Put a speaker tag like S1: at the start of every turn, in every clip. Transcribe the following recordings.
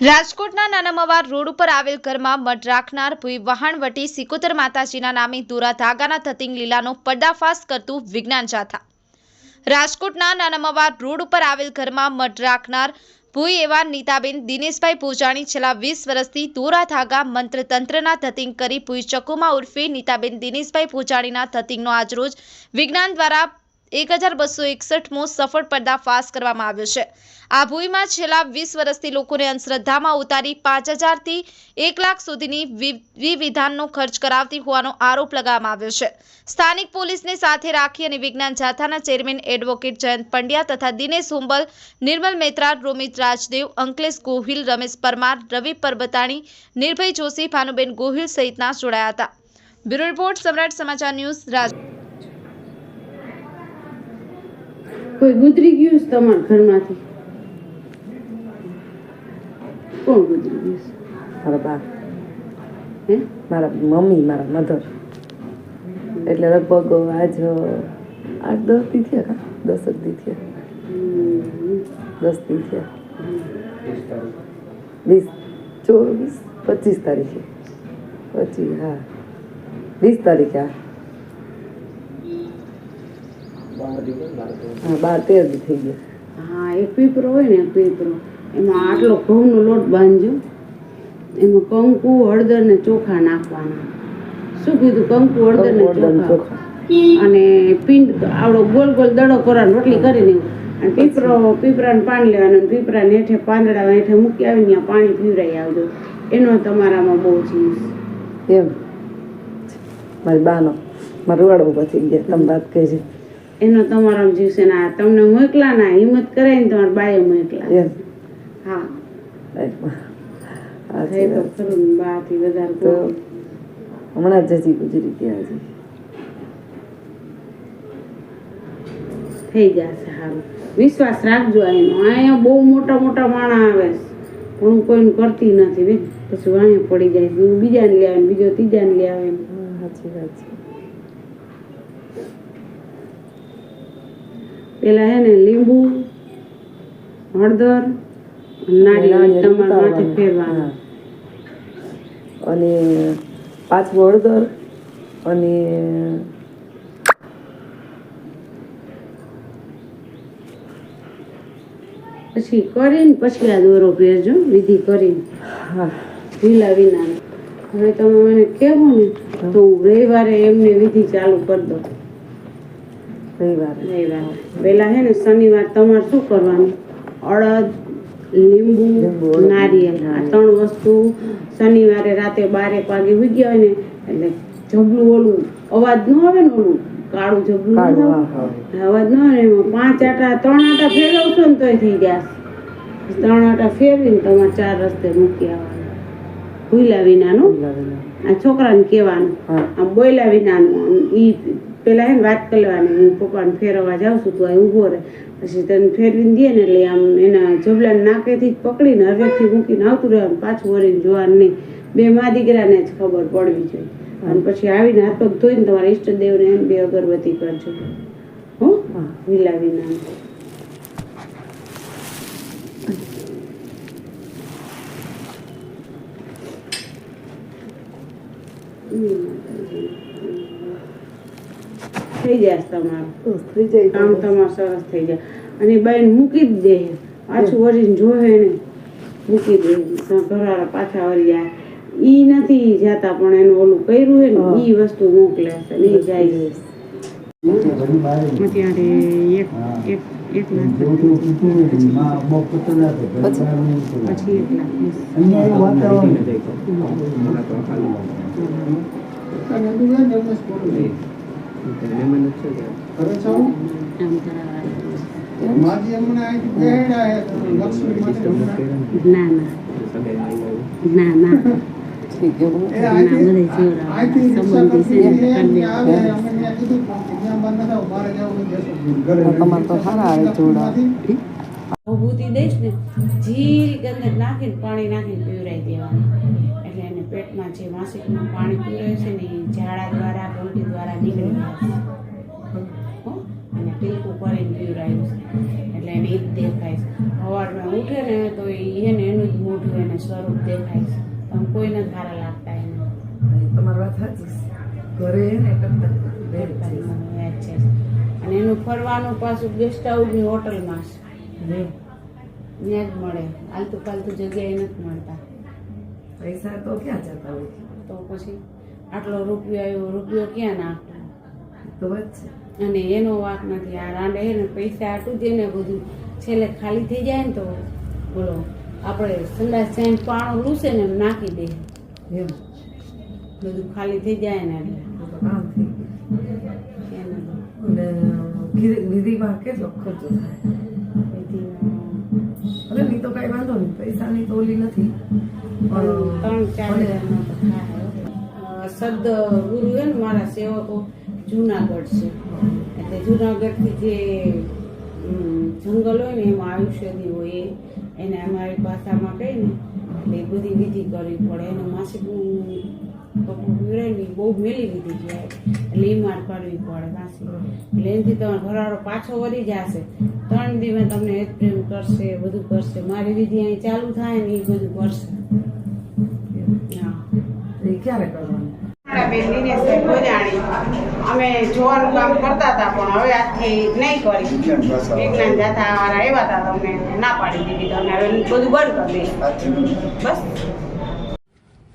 S1: રાજકોટના નાનામવાર રોડ ઉપર આવેલ ઘરમાં મઢ રાખનાર ભૂઈ વહાણવટી સિકોતર માતાજીના નામે દોરા ધાગાના થતી લીલાનો પર્દાફાશ કરતું વિજ્ઞાન જાથા. રાજકોટના નાનામવાર રોડ ઉપર આવેલ ઘરમાં મઢ રાખનાર ભૂઈ એવા નીતાબેન દિનેશભાઈ પૂજાણી છેલ્લા વીસ વર્ષથી દોરા ધાગા મંત્ર તંત્રના ધતિંગ કરી ભૂઈ ચકુમા ઉર્ફે નીતાબેન દિનેશભાઈ પૂજાણીના ધતિંગનો આજરોજ વિજ્ઞાન દ્વારા એક હજાર બસો એકસઠમો સફળ પર્દાફાશ કરવામાં આવ્યો છે. આ ભૂઈમાં છેલ્લા વીસ વર્ષથી લોકોને અંધશ્રદ્ધામાં ઉતારી પાંચ હજારથી એક લાખ સુધીની વિવિધાનનો ખર્ચ કરાવતી હોવાનો આરોપ લગાવવામાં આવ્યો છે. સ્થાનિક પોલીસને સાથે રાખી અને વિજ્ઞાન જાથાના ચેરમેન એડવોકેટ જયંત પંડ્યા તથા દિનેશ હુંબલ, નિર્મલ મૈત્રા રોમિત રાજદેવ, અંકલેશ ગોહિલ, રમેશ પરમાર, રવિ પરબતાણી, નિર્ભય જોશી, ભાનુબેન ગોહિલ સહિતના જોડાયા હતા. બ્યુરો રિપોર્ટ સમ્રાટ સમાચાર ન્યૂઝ રાજ
S2: કોઈ ગુજરી ગયું છે તમારા ઘરમાંથી? કોણ ગુજરી ગયું છે?
S3: મારા બા.
S2: હે?
S3: મારા મમ્મી મારા મધર. એટલે લગભગ આજ આઠ દસ દી થયા કા? દસ જ દી થયા. દસ દી થયા. વીસ ચોવીસ પચીસ તારીખે. પચીસ હા. વીસ તારીખે હા. બાર તેર થઈ ગયા.
S2: હા એક પીપરો હોય ને પીપરો. એમાં આટલો ઘઉંનો લોટ બાંધજો એમાં કંકુ હળદર ને ચોખા નાખવાના. શું કીધું? કંકુ હળદર ને ચોખા? અને પિંડ આવડો ગોલ ગોલ દડો કરવાનો રોટલી કરીને અને પીપરો પીપરાને પાણી લેવાનું અને પીપરાને હેઠે પાંદડા હેઠે મૂકી આવીને ત્યાં પાણી પીવરાઈ આવજો. એનો તમારામાં બહુ ચીજ
S3: એમ. મારી બાનો મારું વાળ પછી ગયા. તમે વાત કહેજો
S2: એનો તમારા જીવ છે ને તમને મોકલા ના હિંમત કરે ને તમારા બાએ મોકલા. હા.
S3: હમણાં જ હજી ગુજરી ગયા હજી
S2: થઈ જશે સારું વિશ્વાસ રાખજો એનો અહીંયા બહુ મોટા મોટા માણા આવે છે. પણ હું કોઈને કરતી નથી બેન પછી અહીંયા પડી જાય. બીજાને લે આવે બીજો ત્રીજાને લે આવે
S3: સાચી વાત છે.
S2: પેલા હે ને લીંબુ હળદર નારિયેળ તમારા.
S3: અને પાછું હળદર અને
S2: પછી કરીને પછી આ દોરો પહેરજો વિધિ કરીને.
S3: હા.
S2: ઢીલા વિના હવે તમે મને કહેવો ને તો હું રવિવારે એમને વિધિ ચાલુ કરી દઉં.
S3: રવિવારે.
S2: પહેલા હે ને શનિવાર તમારે શું કરવાનું? અડદ લીંબુ નારિયેલ. આ ત્રણ વસ્તુ શનિવારે રાતે બારેક વાગે ઉઈ ગયા હોય ને એટલે જબલું ઓલું અવાજ ન આવે ને ઓલું કાળું જબલું. અવાજ ન આવે એમાં પાંચ આટા ત્રણ આટા ફેરવશો ને તોય થઈ જશે. ત્રણ આટા ફેરવીને તમારે ચાર રસ્તે મૂકી આવવાનું. ભૂલા વિનાનું? આ છોકરાને કહેવાનું. આમ બોલ્યા વિનાનું ઈ પેલા હે ને વાત કરવાની હું પપ્પાને ફેરવવા જાઉં છું તું અહીં ઊભો રહે. પછી તને ફેરવીને દે ને એટલે આમ એના જોબલાને નાકેથી જ પકડીને હરવેથી મૂકીને આવતું રહે પાછું વળીને જોવાનું નહીં. બે મા દીકરાને જ ખબર પડવી જોઈએ. અને પછી આવીને હાથ પગ ધોઈને તમારા ઈષ્ટદેવને એમ બે અગરબત્તી કરજો. હો?
S3: હા.
S2: વિલા વિનાનું થઈ જાય તમારું.
S3: થઈ જાય
S2: કામ
S3: તો
S2: તમારું સરસ થઈ જાય. અને બેન મૂકી જ દે. પાછું વળીને જોવે ને. મૂકી દે. ઘરવાળા પાછા વળી જાય. ઈ નથી જાતા પણ એનું ઓલું કર્યું હોય ને ઈ વસ્તુ મોકલે છે. ને ઈ જાય. છે અત્યારે એક એક એક લાખ. પછી? એક લાખ
S3: તમારે તો સારા આવે જોડા
S2: ભભૂતિ દઈશ ને જીરી ગંદર નાખીને પાણી નાખીને પીવરાઈ દેવાનું. પેટમાં જે માસિકનું પાણી પીવરાય છે ને એ ઝાડા દ્વારા ઉલટી દ્વારા નીકળી જાય? અને ટીલકું કરીને પીવરાયું છે. એટલે એને જ દેખાય છે. સવારમાં ઉઠે ને તો એને એનું જ મોઢું એને સ્વરૂપ દેખાય છે. આમ કોઈને સારા લાગતા એને
S3: તમારી વાત સાચી ઘરે છે.
S2: અને એનું ફરવાનું પાછું ગેસ્ટ હાઉસની હોટલમાં છે. ત્યાં જ મળે. આલતુ પાલતુ જગ્યાએ નથી મળતા.
S3: પૈસા તો ક્યાં જતા હોય?
S2: તો પછી આટલો રૂપિયો આવ્યો રૂપિયો ક્યાં નાખવો?
S3: તો
S2: અને એનો વાંક નથી. આ રાંડે ને પૈસા આટું જ એને બધું છેલ્લે ખાલી થઈ જાય ને તો બોલો આપણે સંદાસ જઈને પાણો લૂસે ને નાખી દે.
S3: એમ.
S2: બધું ખાલી થઈ જાય ને એટલે.
S3: વિધિમાં કેટલો ખર્ચો થાય? અરે તો કઈ વાંધો નહીં પૈસાની તો ઓલી નથી.
S2: ત્રણ ચાર સદ ગુરુ ને મારા સેવકો જુનાગઢ છે. એટલે જુનાગઢથી જે જંગલ હોય ને એમાં આયુષ્યદી હોય એને અમારી ભાષામાં કહીને એટલે બધી વિધિ કરવી પડે. એને માસિક વિરેલી બહુ મેલી દીધી છે. એટલે એ માર કરવી પડે પાછી. એટલે એનાથી તમારો ઘરાડો પાછો વળી જશે. ત્રણ દિવસ તમને હેત પ્રેમ કરશે બધું કરશે. મારી વિધિ અહીં ચાલુ થાય ને એ બધું કરશે.
S3: ક્યારે કરવાનું?
S2: અમે જોવાનું કામ કરતા હતા પણ હવે આજથી નહીં કરી. વિજ્ઞાન જાતા આવ્યા હતા તમને ના પાડી દીધી. તમે હવે બધું બંધ કરી દઈશું. બસ.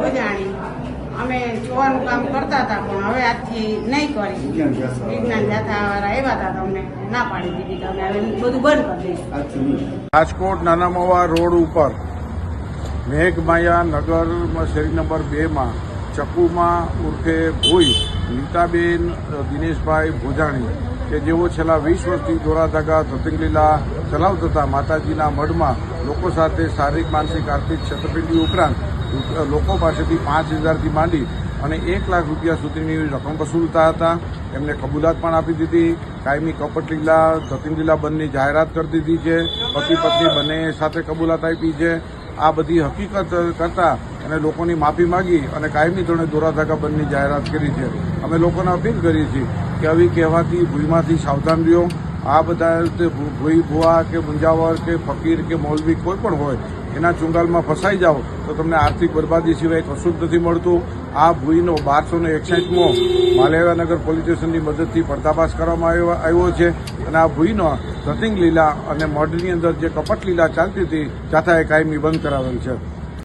S2: ગોજાણી અમે જોવાનું કામ કરતા હતા પણ હવે આજથી નહીં કરી. વિજ્ઞાન જાથા વાળા આવ્યા હતા તમને ના પાડી દીધી તમે હવે બધું બંધ કરી દઈશું.
S4: રાજકોટ નાનામવા રોડ ઉપર મેઘમાયા નગર શેરી નંબર બેમાં ચકુમાં ઉર્ફે ભોઈ નીતાબેન દિનેશભાઈ ભોજાણી કે જેઓ છેલ્લા વીસ વર્ષથી દોરાધાગા ધતિંગલીલા ચલાવતા હતા માતાજીના મઢમાં લોકો સાથે શારીરિક, માનસિક, આર્થિક છેતરપિંડી ઉપરાંત લોકો પાસેથી પાંચ હજારથી માંડી અને એક લાખ રૂપિયા સુધીની રકમ વસૂલતા હતા. એમને કબૂલાત પણ આપી દીધી. કાયમી કપટ લીલા જતીન લીલા બંધની જાહેરાત કરી દીધી છે. પતિ પત્ની બંને સાથે કબૂલાત આપી છે. આ બધી હકીકત કરતા અને લોકોની માફી માંગી અને કાયમી ધોરણે દોરાધાગા બંધની જાહેરાત કરી છે. અમે લોકોને અપીલ કરીએ છીએ કે આવી કહેવાથી ભૂઈમાંથી સાવધાન રહ્યો. આ બધા રીતે ભૂઈ, ભુવા કે મુંજાવર કે ફકીર કે મૌલવી કોઈ પણ હોય, એના ચુંગાલમાં ફસાઈ જાઓ, તો તમને આર્થિક બરબાદી સિવાય કશું જ નથી મળતું. આ ભૂઈનો બારસો ને એકસાઠમો માલેવાનગર પોલીસ સ્ટેશનની મદદથી પર્દાફાશ કરવામાં આવ્યો આવ્યો છે. અને આ ભૂઈનો ધતિંગ લીલા અને મઢની અંદર જે કપટ લીલા ચાલતી હતી, જાથાએ કાયમી બંધ કરાવેલ છે.